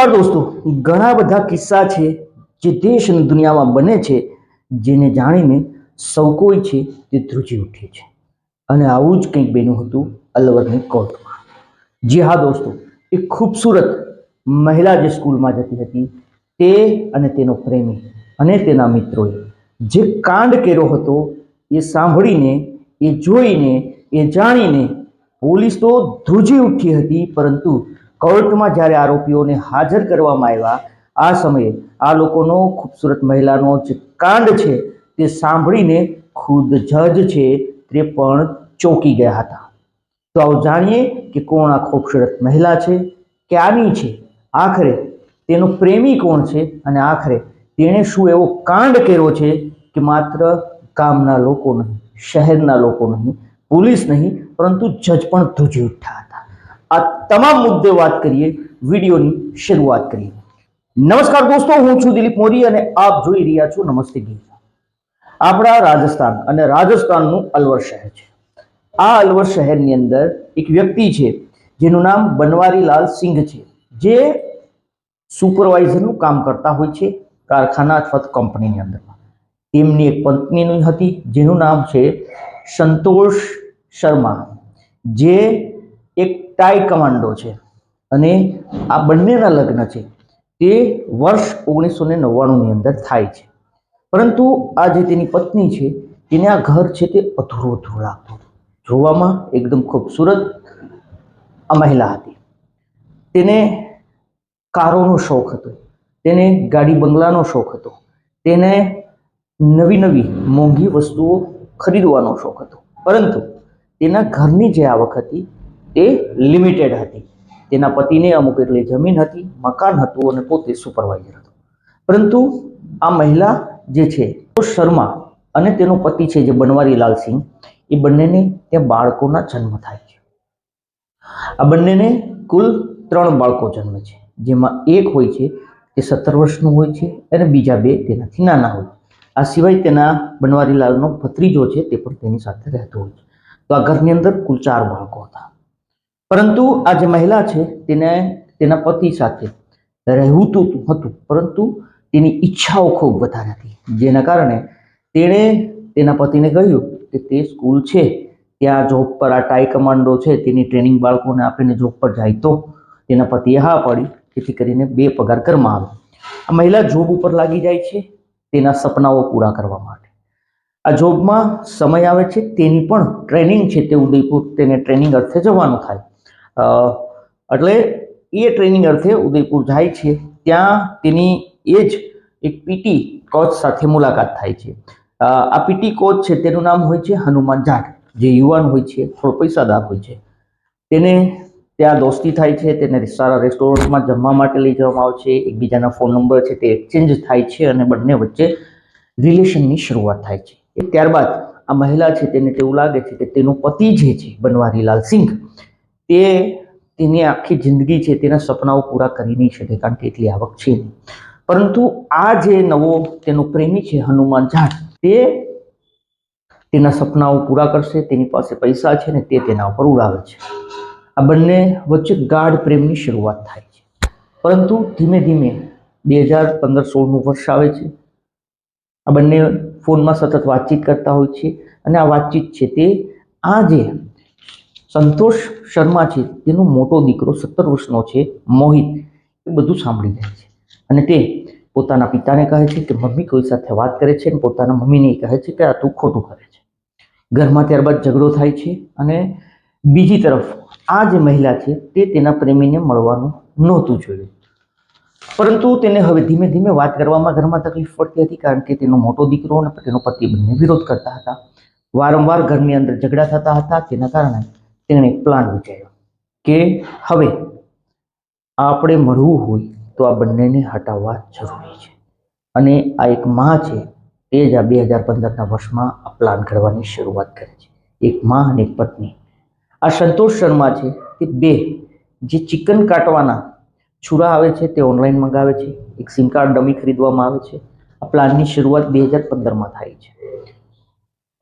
નમસ્કાર દોસ્તો. ઘણા બધા કિસ્સા છે જે દેશ અને દુનિયામાં બને છે, જેને જાણીને સૌ કોઈ છે તે ધ્રુજી ઉઠે છે. અને આવું જ કંઈક બન્યું હતું અલવરની કોર્ટમાં જી હા દોસ્તો, એક ખૂબસૂરત મહિલા જે સ્કૂલમાં જતી હતી, તે અને તેનો પ્રેમી અને તેના મિત્રોએ જે કાંડ કર્યો હતો, એ સાંભળીને, એ જોઈને, એ જાણીને પોલીસ તો ધ્રુજી ઉઠી હતી, પરંતુ કોર્ટમાં જ્યારે આરોપીઓને હાજર કરવામાં આવ્યા, આ સમયે આ લોકોનો ખૂબસૂરત મહિલાનો જે કાંડ છે તે સાંભળીને ખુદ જજ છે તે પણ ચોંકી ગયા હતા. તો આવો જાણીએ કે કોણ આ ખૂબસૂરત મહિલા છે, ક્યાંની છે, આખરે તેનો પ્રેમી કોણ છે અને આખરે તેણે શું એવો કાંડ કર્યો છે કે માત્ર ગામના લોકો નહીં, શહેરના લોકો નહીં, પોલીસ નહીં, પરંતુ જજ પણ ધ્રુજી ઉઠ્યા આ તમામ મુદ્દે વાત કરીએ, વિડીયોની શરૂઆત કરીએ. નમસ્કાર દોસ્તો, હું છું દિલીપ મોદી અને આપ જોઈ રહ્યા છો નમસ્તે ગીત. આપણા રાજસ્થાન અને રાજસ્થાનનું અલવર શહેર છે. આ અલવર શહેરની અંદર એક વ્યક્તિ છે, જેનું નામ બનવારીલાલ સિંઘ છે, જે સુપરવાઇઝરનું કામ કરતા હોય છે કારખાના અથવા તો કંપનીની અંદરમાં. તેમની એક પત્નીની હતી, જેનું નામ છે સંતોષ શર્મા, જે ટાઈ કમાન્ડો છે. અને આ બંનેના લગ્ન છે. તે વર્ષ ઓગણીસો ને નવ્વાણુંની અંદર થાય છે. પરંતુ આ જે તેની પત્ની છે, તેને આ ઘર છે તે અધૂરું અધૂરું લાગતું. જોવામાં એકદમ ખૂબસૂરત આ મહિલા હતી. તેને કારોનો શોખ હતો. તેને ગાડી બંગલાનો શોખ હતો. તેને નવી નવી મોંઘી વસ્તુઓ ખરીદવાનો શોખ હતો. પરંતુ તેના ઘરની જે આવક હતી તે લિમિટેડ હતી. તેના પતિને અમુક એટલી જમીન હતી, મકાન હતું અને પોતે સુપરવાઇઝર હતો. પરંતુ આ મહિલા જે છે શર્મા અને તેનો પતિ છે જે બનવારીલાલ સિંહ, એ બંનેને ત્યાં બાળકોના જન્મ થાય છે. આ બંનેને કુલ ત્રણ બાળકો જન્મે છે. જેમાં એક હોય છે, તે સત્તર વર્ષનું હોય છે અને બીજા બે તેનાથી નાના હોય આ સિવાય તેના બનવારીલાલનો ભત્રીજો છે, તે પણ તેની સાથે રહેતો હોય છે. તો આ ઘરની અંદર કુલ ચાર બાળકો હતા. પરંતુ આ જે મહિલા છે, તેને તેના પતિ સાથે રહેવું તો હતું. પરંતુ તેની ઈચ્છાઓ ખૂબ વધારે હતી. જેના કારણે તેણે તેના પતિને કહ્યું કે તે સ્કૂલ છે, ત્યાં જોબ પર આ ટાઈ કમાન્ડો છે, તેની ટ્રેનિંગ બાળકોને આપીને જોબ પર જાય તો તેના પતિએ હા પાડી, જેથી કરીને બે પગાર કરવામાં આવે. આ મહિલા જોબ ઉપર લાગી જાય છે, તેના સપનાઓ પૂરા કરવા માટે. આ જોબમાં સમય આવે છે, તેની પણ ટ્રેનિંગ છે, તે ઉદયપુર, તેને ટ્રેનિંગ અર્થે જવાનું થાય. એટલે એ ટ્રેનિંગ અર્થે ઉદયપુર જાય છે. ત્યાં તેની એ જ એક પીટી કોચ સાથે મુલાકાત થાય છે. આ પીટી કોચ છે, તેનું નામ હોય છે હનુમાન જાટ જે યુવાન હોય છે, થોડો પૈસાદાર હોય છે. તેને ત્યાં દોસ્તી થાય છે, તેને સારા રેસ્ટોરન્ટમાં જમવા માટે લઈ જવામાં આવે છે. એકબીજાના ફોન નંબર છે, તે એક્સચેન્જ થાય છે અને બંને વચ્ચે રિલેશનની શરૂઆત થાય છે. ત્યારબાદ આ મહિલા છે, તેને તેવું લાગે છે કે તેનો પતિ જે છે, બનવારીલાલ સિંઘ તે તેની આખી જિંદગી છે, તેના સપનાઓ પૂરા કરી નહીં શકે કારણ કે એટલી આવક છે નહીં. પરંતુ આ જે નવો તેનો પ્રેમી છે, હનુમાન જાટ તે તેના સપનાઓ પૂરા કરશે, તેની પાસે પૈસા છે ને તે તેના ઉપર ઉડાવે છે. આ બંને વચ્ચે ગાઢ પ્રેમની શરૂઆત થાય છે. પરંતુ ધીમે ધીમે બે હજાર પંદર સોળનું વર્ષ આવે છે. આ બંને ફોનમાં સતત વાતચીત કરતા હોય છે અને આ વાતચીત છે તે આ જે સંતોષ શર્મા છે, તેનો મોટો દીકરો સત્તર વર્ષનો છે, મોહિત. એ બધું સાંભળી જાય છે. અને તે પોતાના પિતાને કહે છે કે, મમ્મી કોઈ સાથે વાત કરે છે? અને પોતાના મમ્મીને કહે છે કે, આ તું ખોટું કરે છે. ઘરમાં ત્યારબાદ ઝઘડો થાય છે અને બીજી તરફ આ જે મહિલા છે, તે તેના પ્રેમીને મળવાનું નહોતું જોયું. પરંતુ તેને હવે ધીમે ધીમે વાત કરવામાં ઘરમાં તકલીફ પડતી હતી કારણ કે તેનો મોટો દીકરો અને તેનો પતિ બંને વિરોધ કરતા હતા. વારંવાર ઘરની અંદર ઝઘડા થતા હતા, તેના કારણે તેણે પ્લાન વિચાર્યો કે હવે આપણે મળવું હોય તો આ બંનેને હટાવવા જરૂરી છે. અને આ એક માં છે, તે જ આ બે હજાર પંદરના વર્ષમાં આ પ્લાન કરવાની શરૂઆત કરે છે. એક માં અને એક પત્ની. આ સંતોષ શર્મા છે, તે બે જે ચિકન કાટવાના છુરા આવે છે, તે ઓનલાઈન મંગાવે છે. એક સિમ કાર્ડ ડમી ખરીદવામાં આવે છે. આ પ્લાનની શરૂઆત બે હજાર પંદરમાં થાય છે.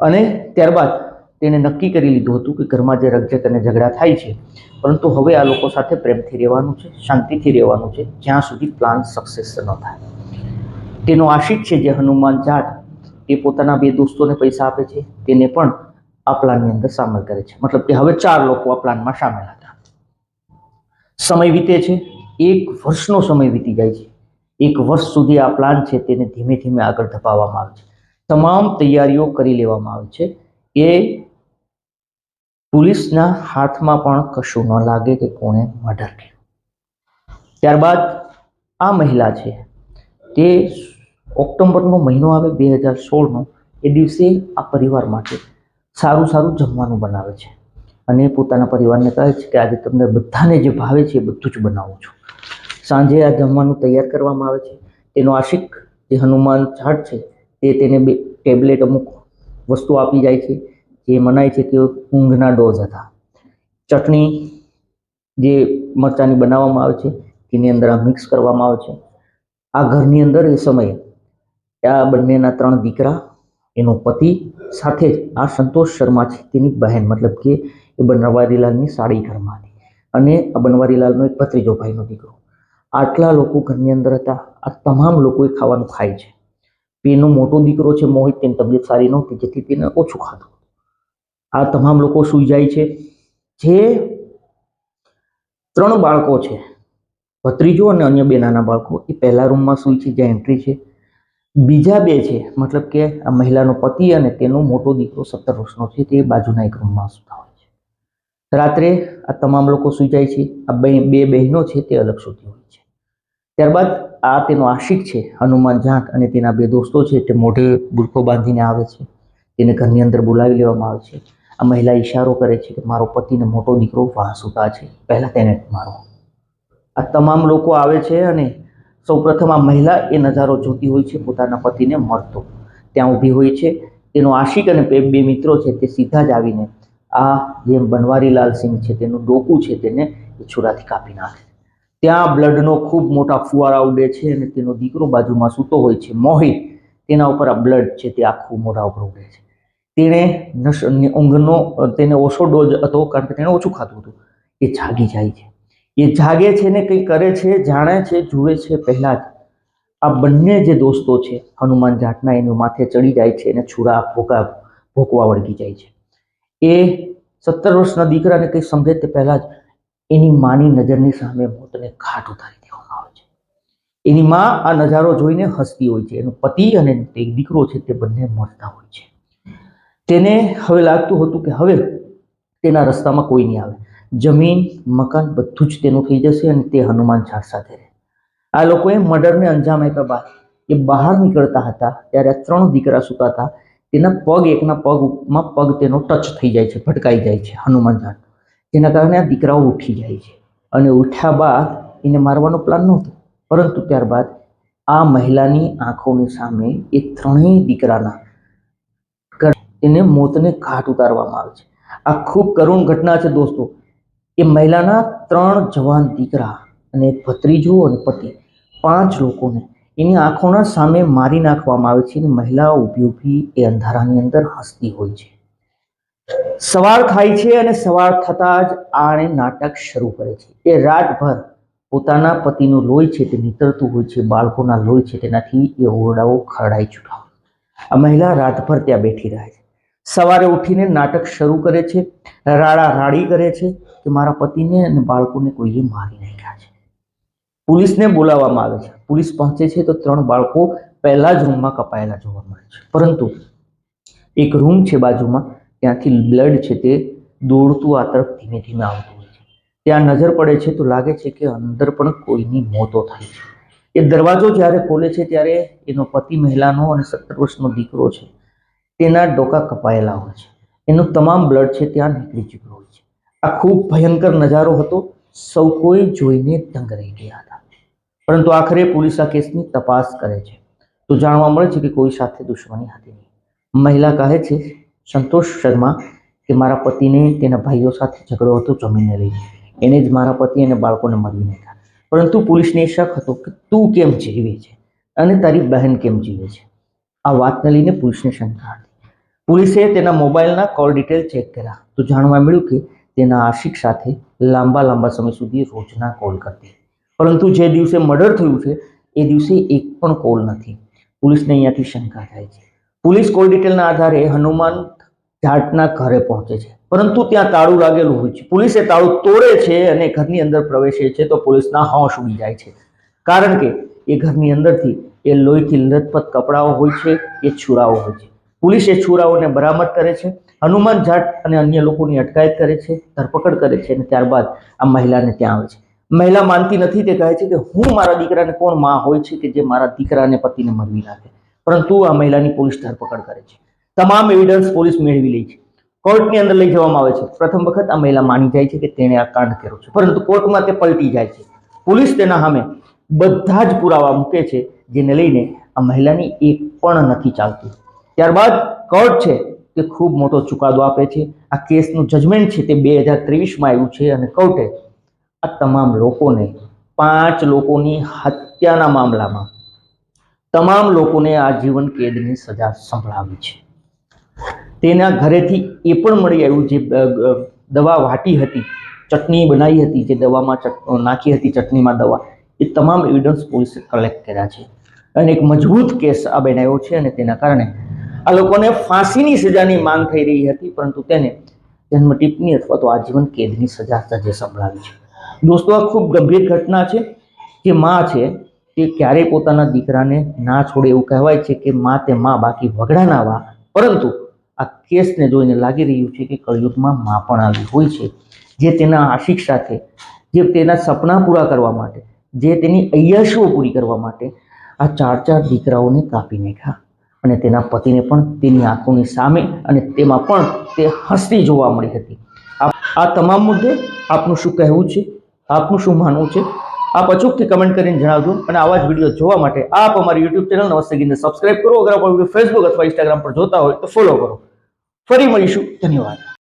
અને ત્યારબાદ તેણે નક્કી કરી લીધું હતું કે ઘરમાં જે રકઝક અને ઝઘડા થાય છે, પરંતુ હવે આ લોકો સાથે પ્રેમથી રહેવાનું છે, શાંતિથી રહેવાનું છે, જ્યાં સુધી પ્લાન સક્સેસ ન થાય. તેનો આશિક છે જે હનુમાન જાટ એ પોતાના બે દોસ્તોને પૈસા આપે છે, તેને પણ આ પ્લાનની અંદર સામેલ કરે છે. મતલબ કે હવે ચાર લોકો આ પ્લાનમાં સામેલ હતા. સમય વીતે છે, એક વર્ષનો સમય વીતી જાય છે. એક વર્ષ સુધી આ પ્લાન છે તેને ધીમે ધીમે આગળ ધપાવવામાં આવે છે. તમામ તૈયારીઓ કરી લેવામાં આવે છે એ પોલીસના હાથમાં પણ કશું ન લાગે કે કોણે મર્ડર કર્યું. ત્યારબાદ આ મહિલા છે, તે ઓક્ટોબરનો મહિનો આવે બે હજાર સોળનો, એ દિવસે આ પરિવાર માટે સારું સારું જમવાનું બનાવે છે. અને પોતાના પરિવારને કહે છે કે આજે તમને બધાને જે ભાવે છે એ બધું જ બનાવું છું. સાંજે આ જમવાનું તૈયાર કરવામાં આવે છે. તેનો આશિક જે હનુમાન જાટ છે, તે તેને બે ટેબ્લેટ અમુક વસ્તુ આપી જાય છે. જે મનાય છે કે ઊંઘના ડોઝ હતા. ચટણી જે મરચાંની બનાવવામાં આવે છે, તેની અંદર આ મિક્સ કરવામાં આવે છે. આ ઘરની અંદર એ સમયે આ બંનેના ત્રણ દીકરા, એનો પતિ સાથે જ આ સંતોષ શર્મા છે તેની બહેન, મતલબ કે એ બનવારીલાલની સાડી ઘરમાં હતી અને આ બનવારીલાલનો એક ભત્રીજો ભાઈનો દીકરો. આટલા લોકો ઘરની અંદર હતા. આ તમામ લોકો એ ખાવાનું ખાય છે. એનો મોટો દીકરો છે મોહિત, તેની તબિયત સારી નહોતી, જેથી તેને ઓછું ખાધું. આ તમામ લોકો સૂઈ જાય છે. જે ત્રણ બાળકો છે, ભત્રીજો અને અન્ય બે નાના બાળકો, એ પહેલા રૂમમાં સૂઈ છે, જ્યાં એન્ટ્રી છે. બીજા બે છે, મતલબ કે આ મહિલાનો પતિ અને તેનો મોટો દીકરો સત્તર વર્ષનો છે, તે બાજુના એક રૂમમાં સૂતા હોય છે. રાત્રે આ તમામ લોકો સૂઈ જાય છે, આ બે બે બહેનો છે, તે અલગ સૂતી હોય છે. ત્યારબાદ આ તેનો આશિક છે, હનુમાન જાટ અને તેના બે દોસ્તો છે, તે મોઢે બુરખો બાંધીને આવે છે, તેને ઘરની અંદર બોલાવી લેવામાં આવે છે. આ મહિલા ઈશારો કરે છે કે મારો પતિને મોટો દીકરો વાહ સૂતા છે. પહેલાં તેને મારો. આ તમામ લોકો આવે છે અને સૌપ્રથમ આ મહિલા એ નજારો જોતી હોય છે, પોતાના પતિને મળતો. ત્યાં ઊભી હોય છે. તેનો આશિક અને બે મિત્રો છે તે સીધા જ આવીને આ જે બનવારીલાલ સિંહ છે તેનું ડોકું છે તેને એ છુરાથી કાપી નાખે. ત્યાં બ્લડનો ખૂબ મોટા ફુવારા ઉડે છે અને તેનો દીકરો બાજુમાં સૂતો હોય છે. મોહિત તેના ઉપર આ બ્લડ છે તે આખું મોઢા ઉપર ઉડે છે. તેણે ઊંઘનો તેને ઓછો ડોઝ હતો કારણ કે તેણે ઓછું ખાધું હતું. એ જાગી જાય છે. એ જાગે છે ને કંઈ કરે છે, જાણે છે, જુએ છે પહેલાં જ. આ બંને જે દોસ્તો છે, હનુમાન જાટના એનું માથે ચડી જાય છે અને છુરા ભોગા ભોગવા વળગી જાય છે. એ સત્તર વર્ષના દીકરાને કંઈ સમજે તે પહેલાં જ એની માની નજરની સામે મોતને ઘાટ ઉતારી દેવામાં આવે છે. એની માં આ નજારો જોઈને હસતી હોય છે. એનો પતિ અને તે દીકરો છે તે બંને મરતા હોય છે. તેને હવે લાગતું હતું કે હવે તેના રસ્તામાં કોઈ નહીં આવે. જમીન, મકાન બધું જ તેનું થઈ જશે અને તે હનુમાન ઝાડ સાથે રહે. આ લોકોએ મર્ડરને અંજામ આપ્યા બાદ એ બહાર નીકળતા હતા, ત્યારે આ ત્રણ દીકરા સૂતા હતા. તેના પગ, એકના પગમાં પગ તેનો ટચ થઈ જાય છે ભટકાઈ જાય છે હનુમાન ઝાડ. જેના કારણે આ દીકરાઓ ઉઠી જાય છે. અને ઉઠ્યા બાદ એને મારવાનો પ્લાન નહોતો. પરંતુ ત્યારબાદ આ મહિલાની આંખોની સામે એ ત્રણેય દીકરાના તેને મોતને ઘાટ ઉતારવામાં આવે છે. આ ખૂબ કરુણ ઘટના છે દોસ્તો. એ મહિલાના ત્રણ જવાન દીકરા અને ભત્રીજો અને પતિ, પાંચ લોકોને એની આંખોના સામે મારી નાખવામાં આવે છે અને મહિલા ઊભી ઊભી એ અંધારાની અંદર હસતી હોય છે. સવાર થાય છે અને સવાર થતાં જ આણે નાટક શરૂ કરે છે. એ રાતભર પોતાના પતિનું લોહી છે તે નીતરતું હોય છે, બાળકોના લોહી છે તેનાથી એ ઓરડાઓ ખરડાઈ ચૂક્યા આ મહિલા રાતભર ત્યાં બેઠી રહે છે. સવારે ઉઠીને નાટક શરૂ કરે છે, રાડા રાડી કરે છે કે મારા પતિને અને બાળકોને કોઈએ મારી નાખ્યા છે. પોલીસને બોલાવવામાં આવે છે. પોલીસ પહોંચે છે તો ત્રણ બાળકો પહેલા જ રૂમમાં કપાયેલા જોવા મળે છે. પરંતુ એક રૂમ છે બાજુમાં, ત્યાંથી બ્લડ છે તે દોડતું આ તરફ ધીમે ધીમે આવતું હોય છે. ત્યાં નજર પડે છે તો લાગે છે કે અંદર પણ કોઈની મોતો થાય છે. એ દરવાજો જ્યારે ખોલે છે ત્યારે એનો પતિ મહિલાનો અને સત્તર વર્ષનો દીકરો છે તેના ડોકા કપાયેલા હોય છે. એનું તમામ બ્લડ છે ત્યાં નીકળી ચૂક્યું હોય છે. આ ખૂબ ભયંકર નજારો હતો. સૌ કોઈ જોઈને દંગ રહી ગયા હતા. પરંતુ આખરે પોલીસ આ કેસની તપાસ કરે છે. તો જાણવા મળે છે કે કોઈ સાથે દુશ્મની હતી નહીં. મહિલા કહે છે, સંતોષ શર્મા, કે મારા પતિને તેના ભાઈઓ સાથે ઝઘડો હતો જમીને લઈને. એને જ મારા પતિ અને બાળકોને મરી નાખ્યા. પરંતુ પોલીસને શક હતો કે તું કેમ જીવે છે? અને તારી બહેન કેમ જીવે છે? આ વાતને લઈને પોલીસને શંકા હતી. પોલીસે તેના મોબાઈલના કોલ ડિટેલ ચેક કર્યા. તો જાણવા મળ્યું કે તેના આશિક સાથે લાંબા લાંબા સમય સુધી રોજના કોલ કરતી. પરંતુ જે દિવસે મર્ડર થયું છે, એ દિવસે એક પણ કોલ નથી. પોલીસને અહીંયાથી શંકા થાય છે. પોલીસ કોલ ડિટેલના આધારે હનુમાન જાટના ઘરે પહોંચે છે. પરંતુ ત્યાં તાળું લાગેલું હોય છે. પોલીસે તાળું તોડે છે અને ઘરની અંદર પ્રવેશે છે તો પોલીસના હોશ ઉડી જાય છે. કારણ કે એ ઘરની અંદરથી એ લોહીથી લથપથ કપડાઓ હોય છે, એ છુરાઓ હોય છે. પોલીસ છુરાઓને બરામદ કરે છે, હનુમાન જાટ અને અન્ય લોકોની અટકાયત કરે છે, ધરપકડ કરે છે અને ત્યારબાદ આ મહિલાને ત્યાં આવે છે. મહિલા માનતી નથી, તે કહે છે કે હું મારા દીકરાને કોણમાં હોય છે કે જે મારા દીકરાને પતિને મરવી નાખે? પરંતુ આ મહિલાની પોલીસ ધરપકડ કરે છે. તમામ એવિડન્સ પોલીસ મેળવી લે છે. કોર્ટની અંદર લઈ જવામાં આવે છે. પ્રથમ વખત આ મહિલા માની જાય છે કે તેણે આ કાંડ કર્યો છે. પરંતુ કોર્ટમાં તે પલટી જાય છે. પોલીસ તેના સામે બધા જ પુરાવા મૂકે છે, જેને લઈને આ મહિલાની એક પણ નથી ચાલતી. ત્યારબાદ કોર્ટ છે તે ખૂબ મોટો ચુકાદો આપે છે. આ કેસનું જજમેન્ટ છે તે બે હજાર ત્રેવીસમાં આવ્યું છે અને કોર્ટે આ તમામ લોકોને, પાંચ લોકોની હત્યાના મામલામાં, તમામ લોકોને આજીવન કેદની સજા સંભળાવી છે. તેના ઘરેથી એ પણ મળી આવ્યું જે દવા વાટી હતી, ચટણી બનાવી હતી, જે દવામાં ચટ- નાખી હતી, ચટણીમાં દવા, એ તમામ એવિડન્સ પોલીસે કલેક્ટ કર્યા છે. અને એક મજબૂત કેસ આ બનાવ્યો છે અને તેના કારણે આ લોકોને ફાંસીની સજાની માંગ થઈ રહી હતી, પરંતુ તેને જન્મ ટિપ્પણી અથવા તો આજીવન કેદની સજા સજે સંભળાવી છે. દોસ્તો, આ ખૂબ ગંભીર ઘટના છે. કે માં છે, તે ક્યારેય પોતાના દીકરાને ના છોડે એવું કહેવાય છે કે માં તે માં બાકી વગડા ના વા પરંતુ આ કેસને જોઈને લાગી રહ્યું છે કે કળયુગમાં માં પણ આવી હોય છે, જે તેના આશિક સાથે, જે તેના સપના પૂરા કરવા માટે, જે તેની અય્યાશીઓ પૂરી કરવા માટે આ ચાર ચાર દીકરાઓને કાપી નાખ્યા. અને તેના પતિને પણ તેની આંખોની સામે અને તેમાં પણ તે હસતી જોવા મળી હતી. આ તમામ મુદ્દે આપનું શું કહેવું છે? આપનું શું માનવું છે? આપ અચૂકથી કમેન્ટ કરીને જણાવજો અને આવા જ વીડિયો જોવા માટે આપ અમારી યુટ્યુબ ચેનલ નમસ્તે ગીને સબસ્ક્રાઇબ કરો. અગર આપ વીડિયો ફેસબુક અથવા ઇન્સ્ટાગ્રામ પર જોતા હોય તો ફોલો કરો. ફરી મળીશું. ધન્યવાદ.